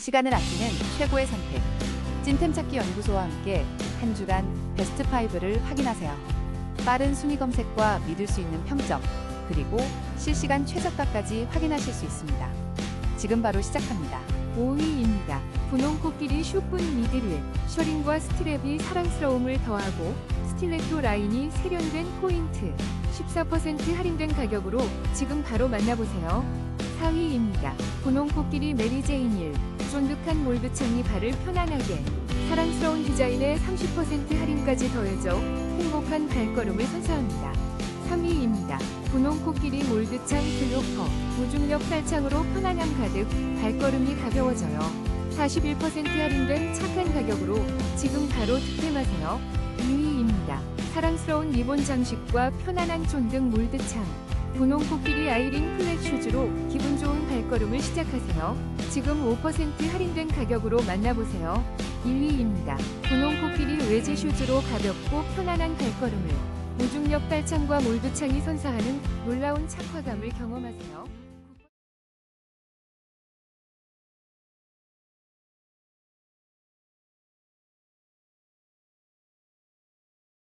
시간을 아끼는 최고의 선택. 찐템 찾기 연구소와 함께 한 주간 베스트 5를 확인하세요. 빠른 순위 검색과 믿을 수 있는 평점, 그리고 실시간 최저가까지 확인하실 수 있습니다. 지금 바로 시작합니다. 5위입니다. 분홍 코끼리 슈분 미드릴 셔링과 스트랩이 사랑스러움을 더하고 스틸레토 라인이 세련된 포인트 14% 할인된 가격으로 지금 바로 만나보세요. 4위입니다. 분홍 코끼리 메리제인 일 쫀득한 몰드창이 발을 편안하게 사랑스러운 디자인에 30% 할인까지 더해져 행복한 발걸음을 선사합니다. 3위입니다. 분홍 코끼리 몰드창 글로퍼 무중력 살창으로 편안함 가득 발걸음이 가벼워져요. 41% 할인된 착한 가격으로 지금 바로 득템하세요. 2위입니다. 사랑스러운 리본 장식과 편안한 쫀득 몰드창 분홍 코끼리 아이린 플랫 슈즈로 기분 좋은 발걸음을 시작하세요. 지금 5% 할인된 가격으로 만나보세요. 1위입니다. 분홍 코끼리 외지 슈즈로 가볍고 편안한 발걸음을 무중력 발창과 몰드창이 선사하는 놀라운 착화감을 경험하세요.